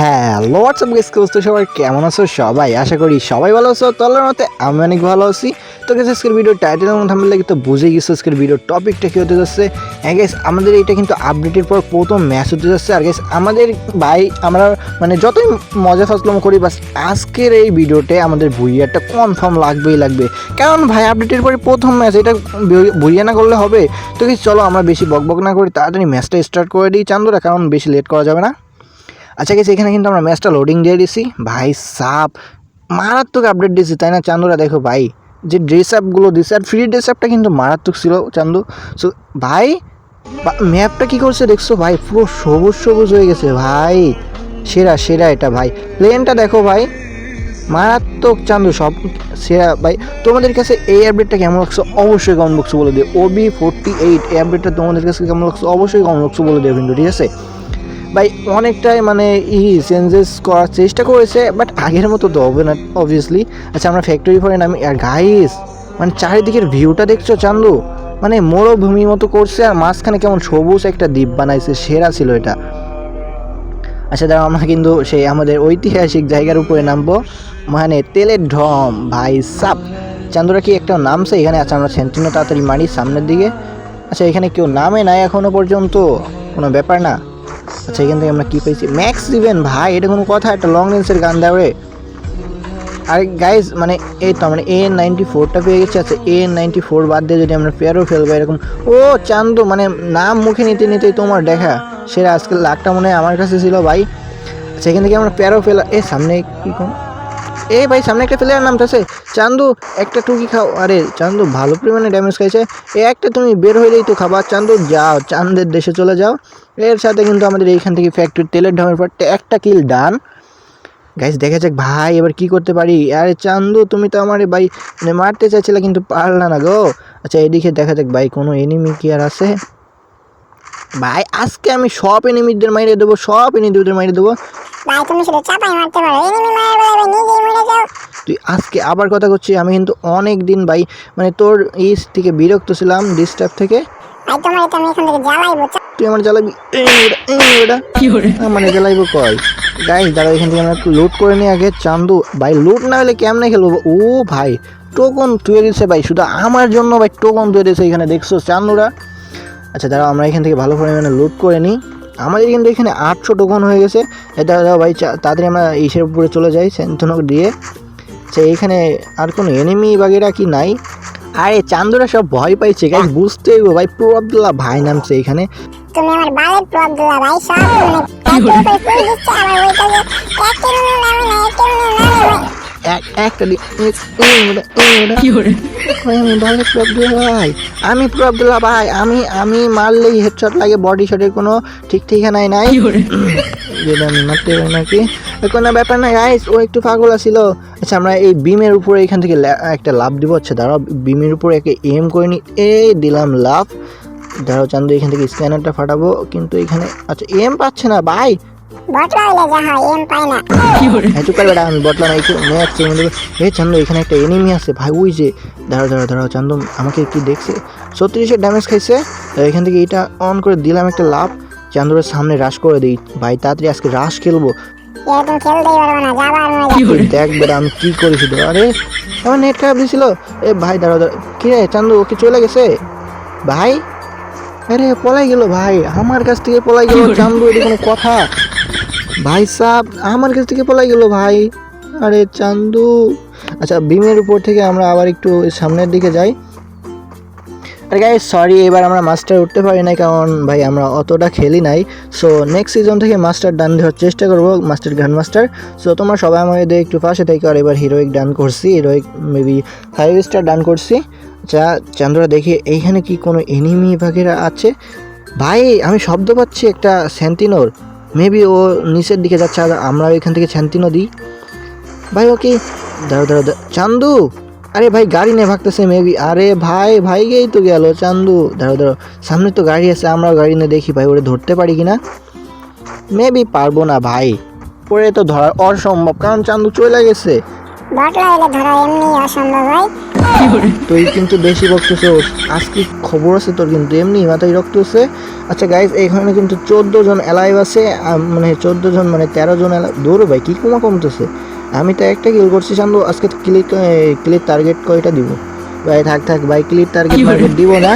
হ্যাঁ WhatsApp guess তো সবাই কেমন আছো সবাই? আশা করি সবাই ভালো আছো তলার মতে আমি অনেক ভালো আছি। তো গেছে আজকের ভিডিও টাইটেলের মধ্যে আমি লাগে তো বুঝে গেছো আজকের ভিডিও টপিকটা কী হতে যাচ্ছে। হ্যাঁ গেস আমাদের এটা কিন্তু আপডেটের পর প্রথম ম্যাচ হতে যাচ্ছে। আর গেস আমাদের ভাই, আমরা মানে যতই মজা ফাসলাম করি বাস আজকের এই ভিডিওতে আমাদের ভুইয়ারটা কনফার্ম লাগবেই লাগবে। কারণ ভাই আপডেটের পরে প্রথম ম্যাচ এটা ভুইয়া না করলে হবে। তো কি চলো আমরা বেশি বকবক না করি, তাড়াতাড়ি ম্যাচটা স্টার্ট করে দিই চান্দুরা, কারণ বেশি লেট করা যাবে না। আচ্ছা গেছি এখানে কিন্তু আমরা ম্যাচটা লোডিং দিয়ে দিছি। ভাই, সাপ। মারাত্মক আপডেট দিয়েছি, তাই না? চান্দুরা, দেখো ভাই, যে ড্রেস আপগুলো দিছে আর ফ্রি ড্রেস আপটা কিন্তু মারাত্মক ছিল, চান্দু। সো ভাই ম্যাপটা কি করছে দেখছ ভাই? পুরো সবুজ সবুজ হয়ে গেছে, ভাই। সেরা সেরা এটা ভাই। প্লেনটা দেখো ভাই। মারাত্মক চান্দু, সব সেরা ভাই। তোমাদের কাছে এই আপডেটটা কেমন লাগছে? অবশ্যই কমেন্ট বক্সে বলে দিও। ওবি ফোরটি এইট এই আপডেটটা তোমাদের কাছে কেমন লাগছে? অবশ্যই কমেন্ট বক্সে বলে দিও কিন্তু, ঠিক আছে? ভাই, অনেকটাই মানে ই চেঞ্জেস করার চেষ্টা করেছে বাট আগের মতো তো হবে না অবভিয়াসলি আচ্ছা আমরা ফ্যাক্টরি পরে নামি, আর গাইস মানে চারিদিকের ভিউটা দেখছ চান্দু? মানে মরুভূমির মতো করছে, আর মাঝখানে কেমন সবুজ একটা দ্বীপ বানাইছে, সেরা ছিল এটা। আচ্ছা দাঁড়াও, আমরা কিন্তু সেই আমাদের ঐতিহাসিক জায়গার উপরে নামবো। মানে তেলের ঢম ভাই সাপ চান্দুরা কি একটা নামছে এখানে? আচ্ছা আমরা সেন্টিনো তাড়াতাড়ি মারি সামনের দিকে। আচ্ছা এখানে কেউ নামে নাই এখনও পর্যন্ত। কোনো ব্যাপার না। আচ্ছা এখান থেকে আমরা কী পেয়েছি? ম্যাক্স ইভেন ভাই, এটা কোনো কথা, একটা লং রেঞ্জের গান দেওয়া আরে গাইজ মানে এই তো মানে এ নাইনটি ফোরটা পেয়ে গেছি। আচ্ছা এ নাইনটি ফোর বাদ দিয়ে যদি আমরা পেয়ারও ফেলব এরকম ও, চান্দু মানে নাম মুখে নিতে নিতেই তোমার দেখা। সেটা আজকে লাখটা মনে হয় আমার কাছে ছিল, ভাই। সেখান এখান থেকে আমরা পেয়ারও ফেলা এ, সামনে কী কোন এ ভাই, সামনে একটা প্লেয়ার নামতেছে। চান্দু, একটা টুকি খাও। আরে, চান্দু ভালো পরিমাণে ড্যামেজ খাইছে। এ একটা তুমি বের হইলেই তো খাবার চান্দু, যাও, চান্দের দেশে চলে যাও। এর সাথে কিন্তু আমাদের এইখান থেকে ফ্যাক্টরি তেলের ঢামের পর একটা কিল ডান গাইস দেখা যাক ভাই, এবার কি করতে পারি? আরে, চান্দু, তুমি তো আমার ভাই মানে মারতে চাইছিলে, কিন্তু পারলা না গো। আচ্ছা এদিকে দেখা যাক ভাই, কোনো এনিমি কি আর আছে? ভাই, আজকে আমি সব এনিমিদের মাইরে দেবো, সব এনিমিদের মাইরে দেবো। ভাই তুমি শুধু চাপাই মারতে পারো। এনিমি মারার বেলায় ভাই নিজেই মরে যাও। তুই আজকে আবার কথা করছি আমি কিন্তু অনেক দিন ভাই মানে তোর ইস থেকে বিরক্ত ছিলাম ডিস্টার্ব থেকে। ভাই তোমার এটা আমি এখান থেকে জ্বালাইবো তুই আমার জ্বালাবি ওটা, এই ওটা। মানে জ্বালাইবো কয় গাইস দাঁড়া এখান থেকে আমরা একটু লুট করে নিই আগে। চান্দু ভাই লুট না হলে কেমনে খেলব? ও ভাই টোকন তুলে দিচ্ছে ভাই শুধু আমার জন্য ভাই টোকন তুলে দিচ্ছে এখানে দেখছ চান্দুরা? আচ্ছা দাঁড়াও আমরা এখান থেকে ভালো পরিমাণে লুট করে নিই। আমাদের কিন্তু এখানে আটশো টোকন হয়ে গেছে। এটা দাও ভাই চা- তাড়াতাড়ি আমরা ইসের উপরে চলে যাই সেন্থনক দিয়ে। আচ্ছা এখানে আর কোনো এনিমি বাগেরা কি নাই? আরে চান্দুরা সব ভয় পাইছে। গাইস বুঝতে হইবো ভাই প্রো আব্দুল্লাহ ভাই নামছে এখানে। তুমি আমার বালের প্রব ভাই সব মানে আমার ওইটা নামে না একের উনি নামে ভাই আমি ভালো প্রো আব্দুল্লাহ ভাই আমি ভাই আমি আমি মারলেই হেডশট লাগে বডি শটের কোনো ঠিক ঠিকানাই নাই। যেটা আমি মারতে পারি নাকি? কোনো ব্যাপার না গাইস ও একটু পাগল ছিল আচ্ছা আমরা এই বিমের উপরে এখান থেকে একটা লাভ দিব। আচ্ছা দাঁড়াও বিমের উপরে একে এম করে নি। এই দিলাম লাভ দাঁড়াও চান্দু এখান থেকে স্ক্যানারটা ফাটাবো। কিন্তু এখানে আচ্ছা এম পাচ্ছে না ভাই বটলা হইলে যা এম পাই না। হ্যাঁ চুপ বেটা আমি বটলাম একটু ম্যাচ চেঞ্জ দেবে এ চান্দু এখানে একটা এনিমি আছে। ভাই ওই যে দাঁড়াও দাঁড়াও দাঁড়াও চান্দু আমাকে কি দেখছে। ছত্রিশের ড্যামেজ খাইছে। এখান থেকে এটা অন করে দিলাম একটা লাভ। চান্দুরের সামনে রাশ করে দিই। ভাই তাড়াতাড়ি আজকে রাশ খেলব। দেখ বেটা আমি কি করি শুধু? আরে আমার নেট খারাপ দিয়েছিল এ ভাই দাঁড়াও দাঁড়াও। কি রে চান্দু ওকে চলে গেছে? ভাই? আরে পলাই গেল ভাই। আমার কাছ থেকে পলাই গেল। চান্দু এটা কোনো কথা। ভাই সাহ আমার কাছ থেকে পলাই গেল ভাই। আরে চান্দু। আচ্ছা বিমের উপর থেকে আমরা আবার একটু সামনের দিকে যাই। আরে গাই সরি এবার আমরা মাস্টার উঠতে পারি নাই কারণ ভাই আমরা অতটা খেলি নাই। সো নেক্সট সিজন থেকে মাস্টার ডান দেওয়ার চেষ্টা করব মাস্টার গ্র্যান্ড মাস্টার সো তোমরা সবাই আমাদের একটু পাশে থেকে আর এবার হিরোইক ডান করছি heroic maybe five star done করছি। যা চান্দরা দেখি, এইখানে কি কোনো এনিমি ভাগেরা আছে? ভাই, আমি শব্দ পাচ্ছি একটা স্যান্তিনোর মেবি ও নিচের দিকে যাচ্ছে আর আমরা এখান থেকে ছ্যান্তি নদী। ভাই ওকে দাঁড়ো দাঁড়ো। চান্দু! আরে ভাই, গাড়ি নিয়ে ভাগতেছে মেবি আরে ভাই ভাই গেই তো গেল, চান্দু। দাঁড়ো দাঁড়ো সামনে তো গাড়ি আছে আমরা গাড়ি নিয়ে দেখি, ভাই, ওরে ধরতে পারি কি কিনা? মেবি পারব না, ভাই। পরে তো ধরার অসম্ভব, কারণ চান্দু চলে গেছে। বটলা হইলে ধরা এমনি অসম্ভব ভাই তুই কিন্তু বেশি বকতেছোস। আজকে খবর আছে তোর কিন্তু এমনি মাথায় রক্ত আছে। আচ্ছা গাইজ এখানে কিন্তু চোদ্দ জন অ্যালাইভ আছে মানে চোদ্দ জন মানে তেরো জন দৌড়ো ভাই কি কমা কমতেছে? আমি তো একটা কিল করছি চান্দু আজকে ক্লিক ক্লিক টার্গেট কয়টা দিব? ভাই থাক থাক ভাই ক্লিক টার্গেট টার্গেট দিব না।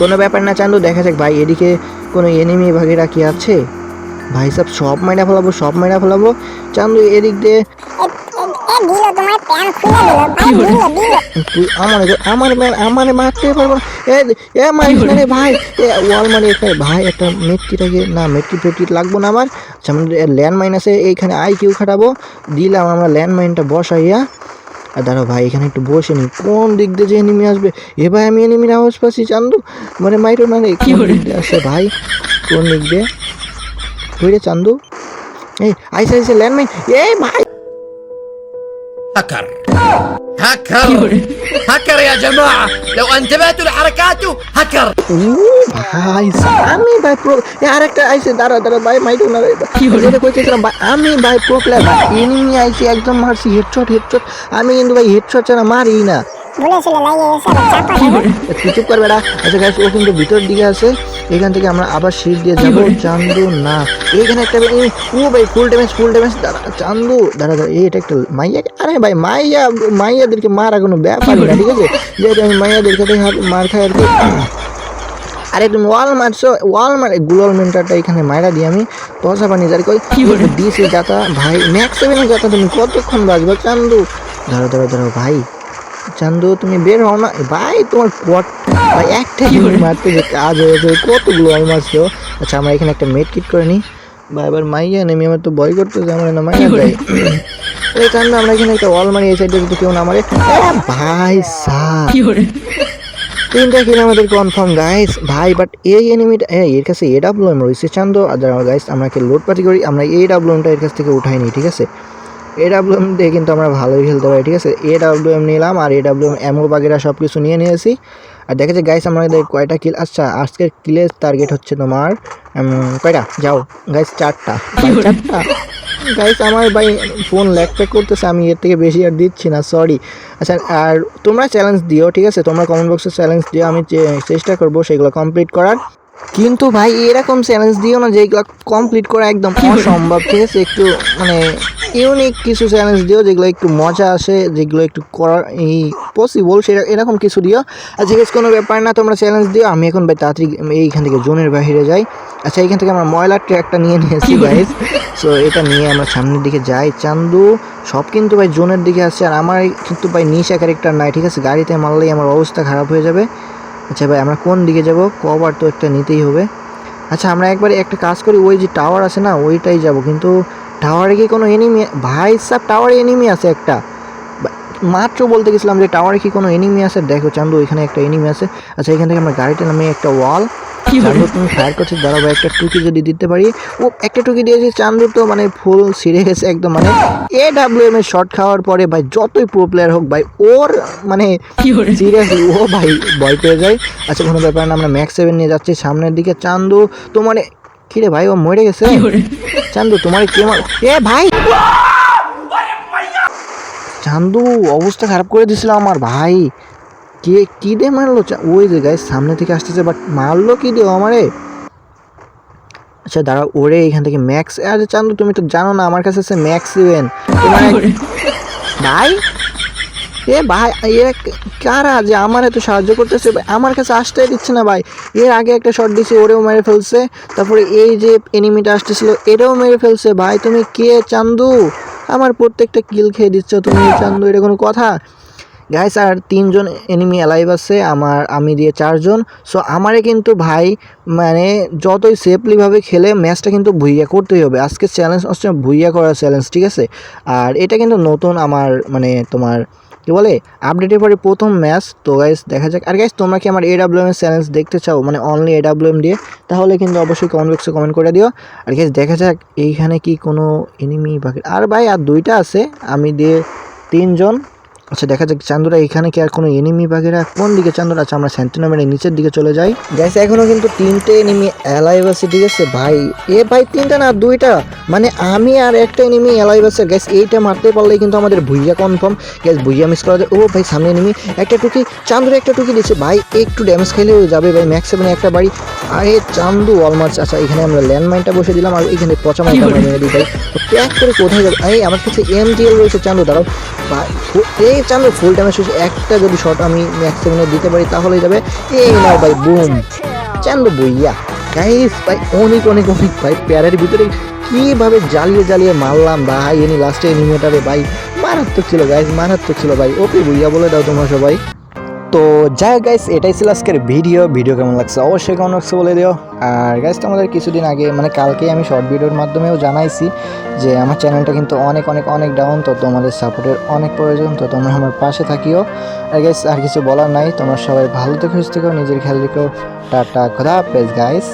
কোনো ব্যাপার না চান্দু দেখা যাক ভাই এদিকে কোনো এনিমি ভাগেরা কি আছে? ভাই সব সব মাইনা ফেলাবো সব মাইনা ফেলাবো। চান্দু এদিক দিয়ে দিল তোমার প্যান খুলে দিল ভাই দিল দিল তুই আমার আমার আমার মারতে পারব না। এ এ মারিস না রে ভাই এ ওয়াল মারি একটা ভাই একটা মেটকিটাকে না মেটকি ফেটকি লাগবো না আমার। ল্যান্ড মাইন আছে এইখানে আই কিউ খাটাবো। দিলাম আমরা ল্যান্ড মাইনটা বসাইয়া। আর দাঁড়াও ভাই এখানে একটু বসে নি। কোন দিক দিয়ে যে এনিমি আসবে? এ ভাই আমি এনিমির আওয়াজ পাচ্ছি চান্দু। মানে মাইরো না রে। কোন দিক দিয়ে আসে ভাই? কোন দিক দিয়ে? চান্দু। এই আইসে আইসে ল্যান্ড মাইন এই ভাই! هكر هكر هكر يا جماعة لو انتبهتوا لحركاته هكر ও ভাই আমি ভাই প্রো আরেকটা আইছে দাঁড়া দাঁড়া ভাই মাইটো না রে যেটা কইতেছিলাম ভাই আমি ভাই প্রো প্লেয়ার ভাই এনিমি আইছে একদম মারছি হেডশট হেডশট আমি কিন্তু ভাই হেডশট ছাড়া মারি না বলেছিল লাগে গেছে চাপা তুই চুপ করবে না আচ্ছা গাইস ও কিন্তু ভিতর দিকে আছে। এখান থেকে আমরা আবার সিট দিয়ে যাব। চান্দু না। এইখানে একটা ও ভাই ফুল ড্যামেজ ফুল ড্যামেজ দাঁড়া চান্দু দাঁড়া দাঁড়া এই এটা একটা মাইয়া আরে ভাই মাইয়া মাইয়াদেরকে মারা কোনো ব্যাপারই না ঠিক আছে? যেহেতু আমি মাইয়াদেরকে মার খাই আর কি। আরে তুমি ওয়াল মারছো ওয়াল মারে। গুলোল মেন্টারটা এখানে মাইরা দিই আমি। পয়সা পানি যার কই দিয়েছি যাতা। ভাই ম্যাক্স সেভেনের যাতা তুমি কতক্ষণ বাজবে চান্দু? ধরো ধরো ধরো ভাই। চান্দু তুমি বের হও না। ভাই তোমার কট ভাই একটা গুলি মারতে যে কাজ হয়েছে কতগুলো ওয়াল মারছো আচ্ছা আমরা এখানে একটা মেড কিট করে নিই। বা এবার মাইয়া নেমি আমার তো ভয় করতেছে আমার না মাইয়া দেয় এই চান্দু আমরা এখানে একটা ওয়াল মারি এই সাইডে যদি কেউ না মারে। ভাই সা তিনটা কিল আমাদের কনফার্ম গাইস ভাই বাট এই এনিমিটা এর কাছে এ ডাব্লু এম রয়েছে চান্দ। আর গাইস আমরা পার্টি করি আমরা এই ডাব্লু এমটা এর কাছ থেকে উঠাই নিই ঠিক আছে? এ ডাব্লু এম দিয়ে কিন্তু আমরা ভালোই খেলতে পারি ঠিক আছে? এ ডাব্লু এম নিলাম আর এ ডাব্লু এম এমও বাগেরা সব কিছু নিয়ে নিয়েছি। আর দেখা যায় গাইস আমাদের কয়টা কিল আচ্ছা আজকের কিলের টার্গেট হচ্ছে তোমার কয়টা? যাও গাইস চারটা। চারটা? গাইস আমার ভাই ফোন ল্যাগ প্যাক করতেছে আমি এর থেকে বেশি আর দিচ্ছি না সরি আচ্ছা আর তোমরা চ্যালেঞ্জ দিও ঠিক আছে? তোমরা কমেন্ট বক্সে চ্যালেঞ্জ দিও আমি চেষ্টা করব সেগুলো কমপ্লিট করার। কিন্তু ভাই এরকম চ্যালেঞ্জ দিও না যেগুলো কমপ্লিট করা একদম অসম্ভব ঠিক আছে? একটু মানে ইউনিক কিছু চ্যালেঞ্জ দিও যেগুলো একটু মজা আসে যেগুলো একটু করার এই পসিবল সেটা এরকম কিছু দিও। আর জিজ্ঞেস কোনো ব্যাপার না তোমরা চ্যালেঞ্জ দিও। আমি এখন ভাই তাড়াতাড়ি এইখান থেকে জোনের বাইরে যাই। আচ্ছা এইখান থেকে আমরা ময়লার ট্র্যাকটা নিয়ে নিয়েছি গাইজ সো এটা নিয়ে আমরা সামনের দিকে যাই। চান্দু সব কিন্তু ভাই জোনের দিকে আসছে আর আমার কিন্তু ভাই নিশা ক্যারেক্টার নাই ঠিক আছে? গাড়িতে মারলেই আমার অবস্থা খারাপ হয়ে যাবে। আচ্ছা ভাই, আমরা কোন দিকে যাব? কভার তো একটা নিতেই হবে। আচ্ছা আমরা একবার একটা কাজ করি, ওই যে টাওয়ার আছে না, ওইটাই যাব। কিন্তু টাওয়ারে কি কোনো এনিমি ভাই সাব টাওয়ারে এনিমি আছে একটা। মাত্র বলতে গেছিলাম যে টাওয়ারে কি কোনো এনিমি আছে? দেখো চান্দু, এখানে একটা এনিমি আছে। আচ্ছা এখান থেকে আমরা গাড়িটা নামে একটা ওয়াল চান্দু তুমি ফায়ার করছিস দাঁড়াবো একটা টুকি যদি দিতে পারি। ও একটা টুকি দিয়েছে চান্দু তো মানে ফুল সিরে গেছে একদম মানে এ ডাব্লিউ এম এর শট খাওয়ার পরে ভাই যতই প্রো প্লেয়ার হোক ভাই ওর মানে সিরিয়াসলি ও ভাই ভয় পেয়ে যায়। আচ্ছা কোনো ব্যাপার না আমরা ম্যাক্স সেভেন নিয়ে যাচ্ছি সামনের দিকে চান্দু তোমার কিরে ভাই ও মরে গেছে? চান্দু তোমার কে এ ভাই! চান্দু অবস্থা খারাপ করে দিছিল আমার ভাই। কে, কি দিয়ে মারলো? ওই যে গাই সামনে থেকে আসতেছে বাট মারলো কি দিয়ে আমারে? আচ্ছা দাঁড়াও, ওরে এখান থেকে ম্যাক্স আরে চান্দু, তুমি তো জানো না, আমার কাছে আছে ম্যাক্স এক- ভাই? এ ভাই ক- কারা যে আমার এত সাহায্য করতেছে? আমার কাছে আসতে দিচ্ছে না, ভাই। এর আগে একটা শট দিছে, ওরেও মেরে ফেলছে। তারপরে এই যে এনিমিটা আসতেছিল এটাও মেরে ফেলছে। ভাই, তুমি কে চান্দু? আমার প্রত্যেকটা কিল খেয়ে দিচ্ছ তুমি, চান্দু, এটা কোনো কথা? গাইস আর তিনজন এনিমি অ্যালাইভ আছে, আমার, আমি দিয়ে চারজন। সো আমারে কিন্তু ভাই মানে যতই সেফলিভাবে খেলে ম্যাচটা কিন্তু ভুইয়া করতেই হবে। আজকে চ্যালেঞ্জ হচ্ছে ভুইয়া করার চ্যালেঞ্জ ঠিক আছে? আর এটা কিন্তু নতুন আমার মানে তোমার, কি বলে আপডেটের পরে প্রথম ম্যাচ তো গাইস দেখা যাক। আর গাইস তোমরা কি আমার এ ডাব্লিউ এম চ্যালেঞ্জ দেখতে চাও? মানে অনলি এ ডাব্লিউ এম দিয়ে? তাহলে কিন্তু অবশ্যই কমেন্ট বক্সে কমেন্ট করে দিও। আর গাইস দেখা যাক, এইখানে কি কোনো এনিমি বাকি আর ভাই, আর দুইটা আছে, আমি দিয়ে তিনজন। আচ্ছা দেখা যাক চান্দুরা এখানে কি আর কোনো এনিমি বাগেরা কোন দিকে চান্দুরা আচ্ছা আমরা সেন্টিনোমের নিচের দিকে চলে যাই। গ্যাস এখনও কিন্তু তিনটে এনিমি অ্যালাইভ আছে ঠিক আছে? ভাই এ ভাই তিনটা না দুইটা? মানে আমি আর একটা এনিমি অ্যালাইভ আছে। গ্যাস এইটা মারতে পারলেই কিন্তু আমাদের ভুইয়া কনফার্ম গ্যাস ভুইয়া মিস করা যায়। ও ভাই সামনে এনিমি একটা টুকি চান্দুরে একটা টুকি দিচ্ছে ভাই একটু ড্যামেজ খেলেও যাবে ভাই ম্যাক্স সেভেনে একটা বাড়ি। আরে চান্দু অলমার্চ আচ্ছা এখানে আমরা ল্যান্ডমাইনটা বসে দিলাম আর এখানে পচা মাইনটা মেরে দিই ভাই। প্যাক করে কোথায় যাবে? এই, আমার কাছে এম জিএল রয়েছে চান্দু, দাঁড়াও। এই চান্দু ফুল ড্যামেজ হয়েছে। একটা যদি শট আমি ম্যাক্স সেভেনে দিতে পারি তাহলে যাবে। এই নাও ভাই বুম চান্দু বইয়া। গাইস ভাই, অনেক অনেক অনেক, ভাই, প্যারের ভিতরে কীভাবে জ্বালিয়ে জ্বালিয়ে মারলাম, ভাই, এনি লাস্টে এনিমেটারে ভাই। মারাত্মক ছিল গাইস মারাত্মক ছিল, ভাই। ওকে বইয়া বলে দাও তোমরা সবাই। তো যাই গাইস এটাই ছিল আজকের ভিডিও ভিডিও কেমন লাগছে অবশ্যই কেমন লাগছে বলে দিও। আর গাইস তোমাদের কিছুদিন আগে মানে কালকে আমি শর্ট ভিডিওর মাধ্যমেও জানাইছি যে আমার চ্যানেলটা কিন্তু অনেক অনেক অনেক ডাউন তো তোমাদের সাপোর্টের অনেক প্রয়োজন। তো তোমরা আমার পাশে থাকিও। আর গাইস আর কিছু বলার নাই। তোমরা সবাই ভালো থেকে, সুস্থ থেকো। নিজের খেয়াল রেখো। টাটা, খোদা হাফেজ গাইস